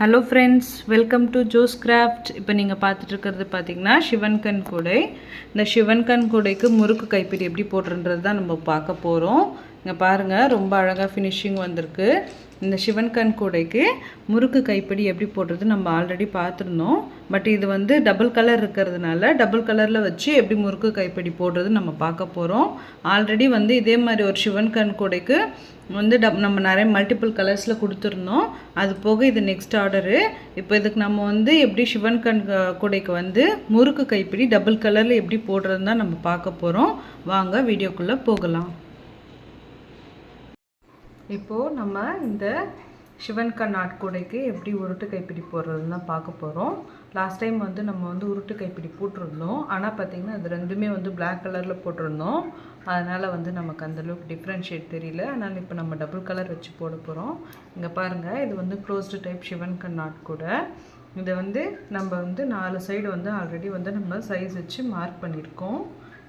Hello friends welcome to Jos craft இப்போ நீங்கள் பார்த்துட்ருக்கிறது பார்த்தீங்கன்னா சிவன்கண் கூடை. இந்த சிவன்கண் கூடைக்கு முறுக்கு கைப்பிடி எப்படி போடுறன்றது தான் நம்ம பார்க்க போகிறோம் இங்கே பாருங்கள் ரொம்ப அழகாக ஃபினிஷிங் வந்திருக்கு. இந்த சிவன்கண் கூடைக்கு முறுக்கு கைப்பிடி எப்படி போடுறது நம்ம ஆல்ரெடி பார்த்துருந்தோம். பட் இது வந்து டபுள் கலர் இருக்கிறதுனால டபுள் கலரில் வச்சு எப்படி முறுக்கு கைப்பிடி போடுறது நம்ம பார்க்க போகிறோம் ஆல்ரெடி வந்து இதே மாதிரி ஒரு சிவன் கண் கூடைக்கு வந்து டப் நம்ம நிறைய மல்டிபிள் கலர்ஸில் கொடுத்துருந்தோம். அது போக இது நெக்ஸ்ட் ஆர்டரு இப்போ இதுக்கு நம்ம வந்து எப்படி சிவன் கண் கூடைக்கு வந்து முறுக்கு கைப்பிடி டபுள் கலரில் எப்படி போடுறதுன்னு தான் நம்ம பார்க்க போகிறோம் வாங்க வீடியோக்குள்ளே போகலாம். இப்போது நம்ம இந்த சிவன் நாட்கூடைக்கு எப்படி உருட்டு கைப்பிடி போடுறதுன்னு தான் பார்க்க போகிறோம் லாஸ்ட் டைம் வந்து நம்ம வந்து உருட்டு கைப்பிடி போட்டிருந்தோம். ஆனால் பார்த்திங்கன்னா அது ரெண்டுமே வந்து பிளாக் கலரில் போட்டிருந்தோம். அதனால் வந்து நமக்கு அந்தளவுக்கு டிஃப்ரென்ஷியேட் தெரியல. அதனால் இப்போ நம்ம டபுள் கலர் வச்சு போட போகிறோம் இங்கே பாருங்கள் இது வந்து க்ளோஸ்டு டைப் சிவன் கண் இதை வந்து நம்ம வந்து நாலு சைடு வந்து ஆல்ரெடி வந்து நம்ம சைஸ் வச்சு மார்க் பண்ணியிருக்கோம்.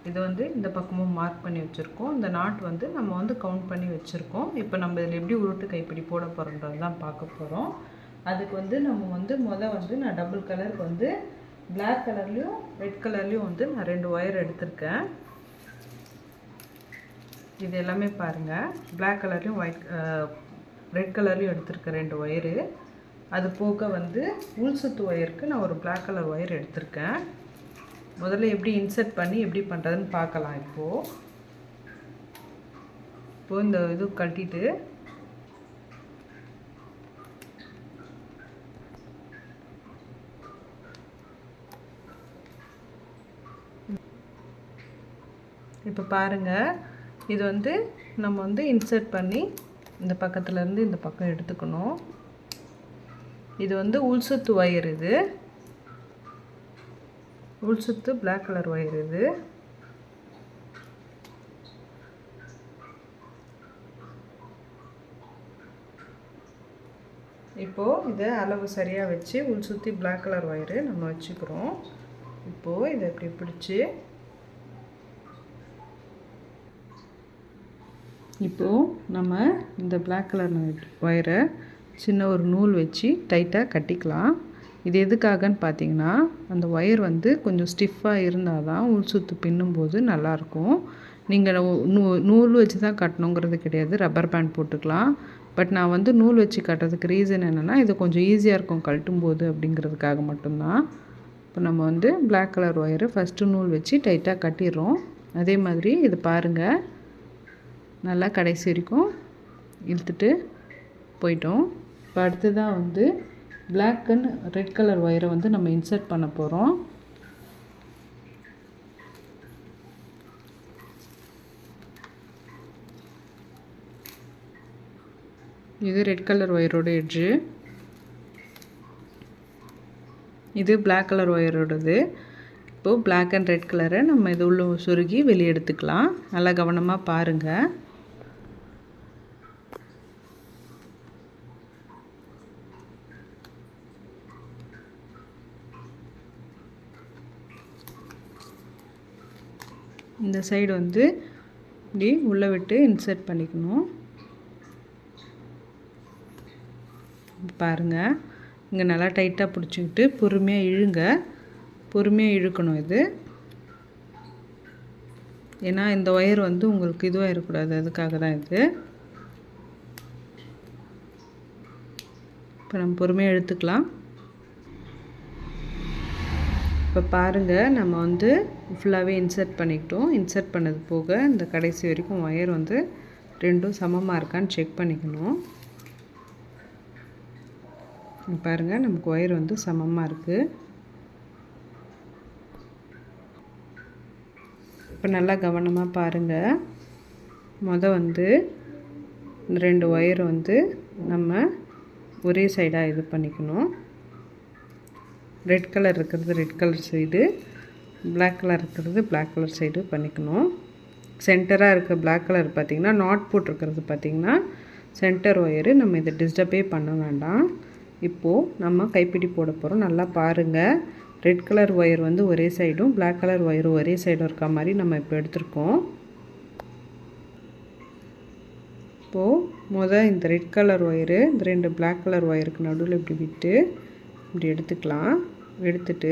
இது வந்து இந்த பக்கமும் மார்க் பண்ணி வச்சுருக்கோம். இந்த நாட் வந்து நம்ம வந்து கவுண்ட் பண்ணி வச்சுருக்கோம். இப்போ நம்ம இதில் எப்படி உருட்டு கைப்பிடி போட போகிறோன்றது தான் பார்க்க போகிறோம் அதுக்கு வந்து நம்ம வந்து மொதல் வந்து நான் டபுள் கலருக்கு வந்து பிளாக் கலர்லேயும் ரெட் கலர்லேயும் வந்து நான் ரெண்டு ஒயர் எடுத்திருக்கேன். இது எல்லாமே பாருங்கள் பிளாக் கலர்லேயும் ஒயிட் ரெட் கலர்லேயும் எடுத்திருக்கேன் ரெண்டு ஒயரு அது போக வந்து உள் சுத்து ஒயருக்கு நான் ஒரு பிளாக் கலர் ஒயர் எடுத்திருக்கேன். முதல்ல எப்படி இன்சர்ட் பண்ணி எப்படி பண்ணுறதுன்னு பார்க்கலாம் இப்போது இப்போது இந்த இது கட்டிட்டு இப்போ பாருங்கள் இது வந்து நம்ம வந்து இன்சர்ட் பண்ணி இந்த பக்கத்துல இருந்து இந்த பக்கம் எடுத்துக்கணும். இது வந்து உள்சுத்து ஒயர் இது. உள் சுத்து பிளாக் கலர் ஒயர் இது. இப்போது இதை அளவு சரியாக வச்சு உள் சுற்றி பிளாக் கலர் ஒயரு நம்ம வச்சுக்கிறோம். இப்போது இதை இப்படி பிடிச்சி இப்போது நம்ம இந்த பிளாக் கலர் ஒயரை சின்ன ஒரு நூல் வச்சு டைட்டாக கட்டிக்கலாம். இது எதுக்காகன்னு பார்த்தீங்கன்னா அந்த ஒயர் வந்து கொஞ்சம் ஸ்டிஃபாக இருந்தால் தான் உள் சுத்து பின்னும்போது நல்லாயிருக்கும். நீங்கள் நூ நூல் வச்சு தான் கட்டணுங்கிறது கிடையாது. ரப்பர் பேண்ட் போட்டுக்கலாம். பட் நான் வந்து நூல் வச்சு கட்டுறதுக்கு ரீசன் என்னென்னா இது கொஞ்சம் ஈஸியாக இருக்கும் கழட்டும் போது அப்படிங்கிறதுக்காக மட்டும்தான். இப்போ நம்ம வந்து பிளாக் கலர் ஒயரு ஃபஸ்ட்டு நூல் வச்சு டைட்டாக கட்டிடுறோம். அதே மாதிரி இது பாருங்கள் நல்லா கடைசி வரைக்கும் இழுத்துட்டு போயிட்டோம். இப்போ அடுத்ததாக வந்து பிளாக் அண்ட் ரெட் கலர் ஒயரை வந்து நம்ம இன்சர்ட் பண்ண போகிறோம் இது ரெட் கலர் ஒயரோட எட்ஜு இது பிளாக் கலர் ஒயரோடது இப்போது பிளாக் அண்ட் ரெட் கலரை நம்ம இது உள்ள சொருகி வெளியே எடுத்துக்கலாம். நல்லா கவனமாக பாருங்கள் இந்த சைடு வந்து இப்படி உள்ளே விட்டு இன்சர்ட் பண்ணிக்கணும். பாருங்கள் இங்கே நல்லா டைட்டாக பிடிச்சிக்கிட்டு பொறுமையாக இழுங்க. பொறுமையாக இழுக்கணும் இது. ஏன்னா இந்த ஒயர் வந்து உங்களுக்கு இதுவாக இருக்கக்கூடாது. அதுக்காக தான் இது. இப்போ நம்ம பொறுமையாக இழுத்துக்கலாம். இப்போ பாருங்கள் நம்ம வந்து ஃபுல்லாகவே இன்சர்ட் பண்ணிக்கிட்டோம். இன்சர்ட் பண்ணது போக இந்த கடைசி வரைக்கும் ஒயர் வந்து ரெண்டும் சமமாக இருக்கான்னு செக் பண்ணிக்கணும். பாருங்கள் நமக்கு ஒயர் வந்து சமமாக இருக்குது இப்போ நல்லா கவனமாக பாருங்கள் மொதல் வந்து ரெண்டு ஒயர் வந்து நம்ம ஒரே சைடாக இது பண்ணிக்கணும். ரெட் கலர் இருக்கிறது red colour side black colour இருக்கிறது பிளாக் கலர் சைடு பண்ணிக்கணும். சென்டராக இருக்க பிளாக் கலர் பார்த்திங்கன்னா நாட் போட்டிருக்கிறது பார்த்திங்கன்னா சென்டர் ஒயரு நம்ம இதை டிஸ்டர்பே பண்ண வேண்டாம். இப்போது நம்ம கைப்பிடி போட போகிறோம் நல்லா பாருங்கள் ரெட் கலர் ஒயர் வந்து ஒரே சைடும் பிளாக் கலர் ஒயரும் ஒரே சைடும் இருக்க மாதிரி நம்ம இப்போ எடுத்திருக்கோம். இப்போது மொதல் இந்த ரெட் கலர் ஒயரு இந்த ரெண்டு பிளாக் கலர் ஒயருக்கு நடுவில் இப்படி விட்டு இப்படி எடுத்துக்கலாம். எடுத்துட்டு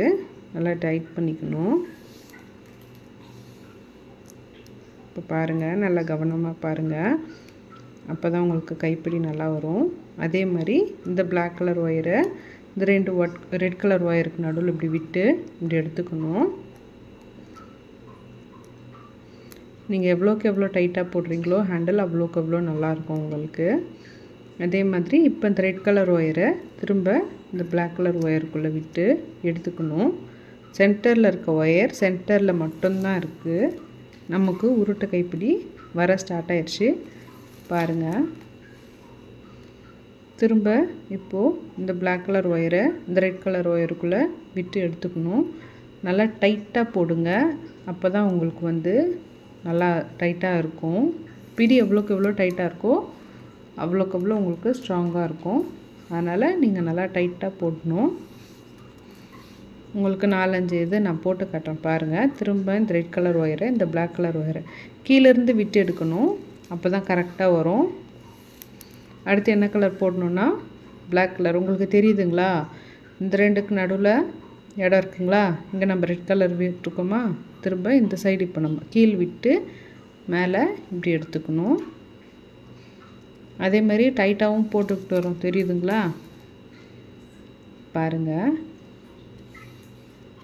நல்லா டைட் பண்ணிக்கணும். இப்போ பாருங்கள் நல்லா கவனமாக பாருங்கள் அப்போ தான் உங்களுக்கு கைப்பிடி நல்லா வரும். அதே மாதிரி இந்த பிளாக் கலர் ஒயரை இந்த ரெண்டு ஒட் ரெட் கலர் ஒயருக்கு நடுவில் இப்படி விட்டு இப்படி எடுத்துக்கணும். நீங்கள் எவ்வளோக்கு எவ்வளோ டைட்டாக போடுறீங்களோ ஹேண்டில் அவ்வளோக்கு எவ்வளோ நல்லாயிருக்கும் உங்களுக்கு. அதே மாதிரி இப்போ இந்த ரெட் கலர் ஒயரை திரும்ப இந்த பிளாக் கலர் ஒயருக்குள்ளே விட்டு எடுத்துக்கணும். சென்டரில் இருக்க ஒயர் சென்டரில் மட்டும்தான் இருக்குது நமக்கு உருட்டை கைப்பிடி வர ஸ்டார்ட் ஆயிடுச்சு பாருங்கள் திரும்ப இப்போது இந்த பிளாக் கலர் ஒயரை இந்த ரெட் கலர் ஒயருக்குள்ளே விட்டு எடுத்துக்கணும். நல்லா டைட்டாக போடுங்க. அப்போ தான் உங்களுக்கு வந்து நல்லா டைட்டாக இருக்கும். பிடி எவ்வளோக்கு எவ்வளோ டைட்டாக இருக்கோ அவ்வளோக்கு அவ்வளோ உங்களுக்கு ஸ்ட்ராங்காக இருக்கும். அதனால் நீங்கள் நல்லா டைட்டாக போடணும். உங்களுக்கு நாலஞ்சு இது நான் போட்டு காட்டுறேன் பாருங்கள் திரும்ப இந்த ரெட் கலர் ஒயரை இந்த பிளாக் கலர் ஒயரை. கீழேருந்து விட்டு எடுக்கணும். அப்போ தான் கரெக்டாக வரும். அடுத்து என்ன கலர் போடணுன்னா பிளாக் கலர். உங்களுக்கு தெரியுதுங்களா? இந்த ரெண்டுக்கு நடுவில் இடம் இருக்குங்களா? இங்கே நம்ம ரெட் கலர் விட்டுருக்கோமா? திரும்ப இந்த சைடு இப்போ நம்ம கீழ் விட்டு மேலே இப்படி எடுத்துக்கணும். அதே மாதிரி டைட்டாகவும் போட்டுக்கிட்டு வரோம். தெரியுதுங்களா? பாருங்கள்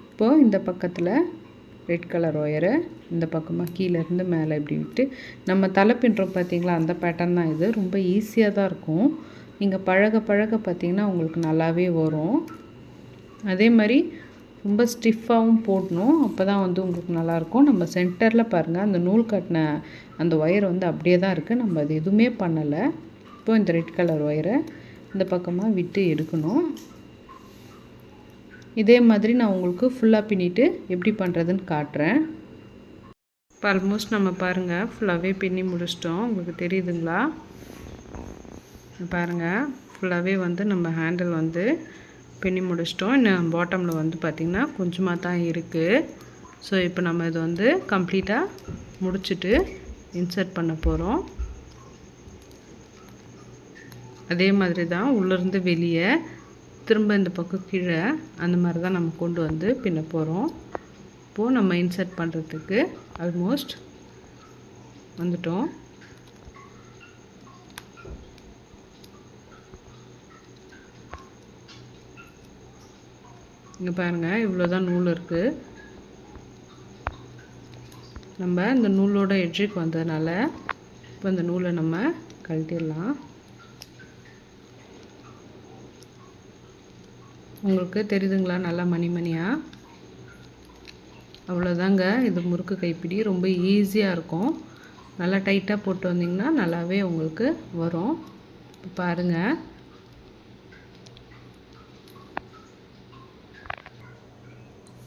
இப்போது இந்த பக்கத்தில் ரெட் கலர் ஒயரை இந்த பக்கமாக கீழேருந்து மேலே இப்படி விட்டு நம்ம தலை பின்னுறோம் பார்த்தீங்களா அந்த பேட்டர்ன் தான் இது. ரொம்ப ஈஸியாக தான் இருக்கும். நீங்கள் பழக பழக பார்த்தீங்கன்னா உங்களுக்கு நல்லாவே வரும். அதே மாதிரி ரொம்ப ஸ்டிஃபாகவும் போடணும். அப்போ தான் வந்து உங்களுக்கு நல்லாயிருக்கும். நம்ம சென்டரில் பாருங்கள் அந்த நூல் கட்டின அந்த ஒயர் வந்து அப்படியே தான் இருக்குது நம்ம அது எதுவுமே பண்ணலை. இப்போ இந்த ரெட் கலர் ஒயரை இந்த பக்கமாக விட்டு எடுக்கணும். இதே மாதிரி நான் உங்களுக்கு ஃபுல்லாக பின்னிட்டு எப்படி பண்ணுறதுன்னு காட்டுறேன். இப்போ ஆல்மோஸ்ட் நம்ம பாருங்கள் ஃபுல்லாகவே பின்னி முடிச்சிட்டோம். உங்களுக்கு தெரியுதுங்களா? பாருங்கள் ஃபுல்லாகவே வந்து நம்ம ஹேண்டில் வந்து பின்னி முடிச்சிட்டோம். இன்னும் பாட்டமில் வந்து பார்த்திங்கன்னா கொஞ்சமாக தான் இருக்குது ஸோ இப்போ நம்ம இது வந்து கம்ப்ளீட்டாக முடிச்சுட்டு இன்சர்ட் பண்ண போகிறோம் அதே மாதிரி தான் உள்ளேருந்து வெளியே திரும்ப இந்த பக்கம் கீழே அந்த மாதிரி தான் நம்ம கொண்டு வந்து பின்ன போகிறோம் இப்போது நம்ம இன்சர்ட் பண்ணுறதுக்கு ஆல்மோஸ்ட் வந்துட்டோம். இங்கே பாருங்கள் இவ்வளோ தான் நூல் இருக்குது நம்ம இந்த நூலோட எட்ஜுக்கு வந்ததுனால இப்போ இந்த நூலை நம்ம கழட்டிடலாம். உங்களுக்கு தெரியுதுங்களா நல்லா மணி மணியாக அவ்வளோதாங்க இது முறுக்கு கைப்பிடி ரொம்ப ஈஸியாக இருக்கும். நல்லா டைட்டாக போட்டு வந்திங்கன்னா நல்லாவே உங்களுக்கு வரும். இப்போ பாருங்கள்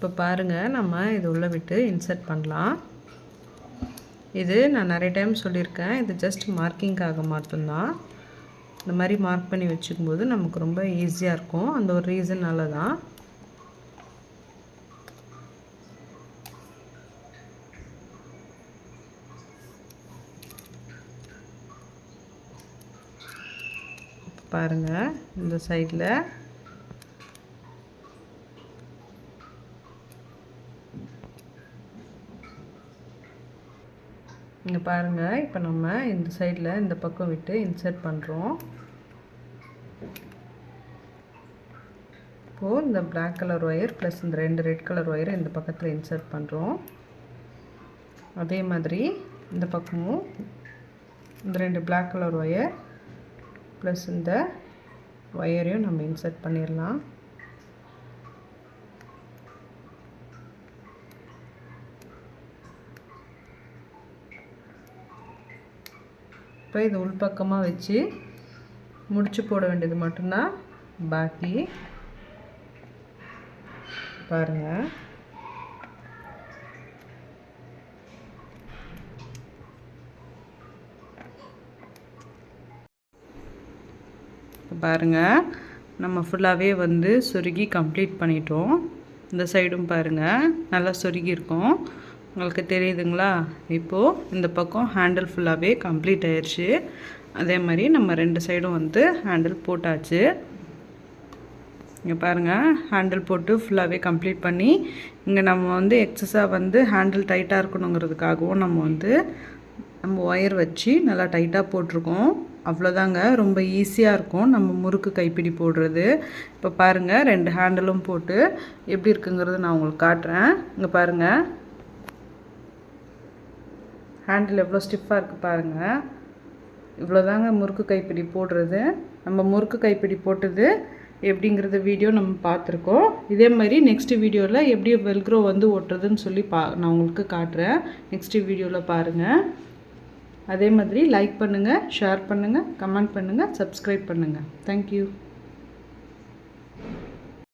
இப்போ பாருங்கள் நம்ம இது உள்ளே விட்டு இன்சர்ட் பண்ணலாம். இது நான் நிறைய டைம் சொல்லியிருக்கேன். இது ஜஸ்ட் மார்க்கிங்காக மட்டும்தான். இந்த மாதிரி மார்க் பண்ணி வச்சுக்கும்போது நமக்கு ரொம்ப ஈஸியாக இருக்கும். அந்த ஒரு ரீசன்னால தான் பாருங்கள் இந்த சைடில் இங்கே பாருங்கள் இப்போ நம்ம இந்த சைடில் இந்த பக்கம் விட்டு இன்சர்ட் பண்ணுறோம் இப்போது இந்த பிளாக் கலர் ஒயர் ப்ளஸ் இந்த ரெண்டு ரெட் கலர் ஒயரை இந்த பக்கத்தில் இன்சர்ட் பண்ணுறோம் அதே மாதிரி இந்த பக்கமும் இந்த ரெண்டு பிளாக் கலர் ஒயர் ப்ளஸ் இந்த ஒயரையும் நம்ம இன்சர்ட் பண்ணிடலாம் இப்போ இது உள்பக்கமாக வச்சு முடிச்சு போட வேண்டியது மட்டும்தான். பாக்கி பாருங்கள் பாருங்கள் நம்ம ஃபுல்லாகவே வந்து சொருகி கம்ப்ளீட் பண்ணிட்டோம். இந்த சைடும் பாருங்கள் நல்லா சொருகி இருக்கும் உங்களுக்கு தெரியுதுங்களா? இப்போது இந்த பக்கம் ஹேண்டில் ஃபுல்லாகவே கம்ப்ளீட் ஆயிடுச்சு அதே மாதிரி நம்ம ரெண்டு சைடும் வந்து ஹேண்டில் போட்டாச்சு. இங்கே பாருங்கள் ஹேண்டில் போட்டு ஃபுல்லாகவே கம்ப்ளீட் பண்ணி இங்கே நம்ம வந்து எக்ஸஸாக வந்து ஹேண்டில் டைட்டாக இருக்கணுங்கிறதுக்காகவும் நம்ம வந்து நம்ம ஒயர் வச்சு நல்லா டைட்டாக போட்டிருக்கோம். அவ்வளோதாங்க ரொம்ப ஈஸியாக இருக்கும். நம்ம முறுக்கு கைப்பிடி போடுறது. இப்போ பாருங்கள் ரெண்டு ஹேண்டிலும் போட்டு எப்படி இருக்குங்கிறது நான் உங்களுக்கு காட்டுறேன். இங்கே பாருங்கள் ஹேண்டில் எவ்வளோ ஸ்டிஃபாக இருக்குது பாருங்கள் இவ்வளோதாங்க முறுக்கு கைப்பிடி போடுறது. நம்ம முறுக்கு கைப்பிடி போட்டது எப்படிங்கிறத வீடியோ நம்ம பார்த்துருக்கோம். இதே மாதிரி நெக்ஸ்ட்டு வீடியோவில் எப்படி வெல்க்ரோ வந்து ஒட்டுறதுன்னு சொல்லி பா நான் உங்களுக்கு காட்டுறேன். நெக்ஸ்ட்டு வீடியோவில் பாருங்கள் அதே மாதிரி லைக் பண்ணுங்கள் ஷேர் பண்ணுங்கள் கமெண்ட் பண்ணுங்கள் சப்ஸ்கிரைப் பண்ணுங்கள் தேங்க்யூ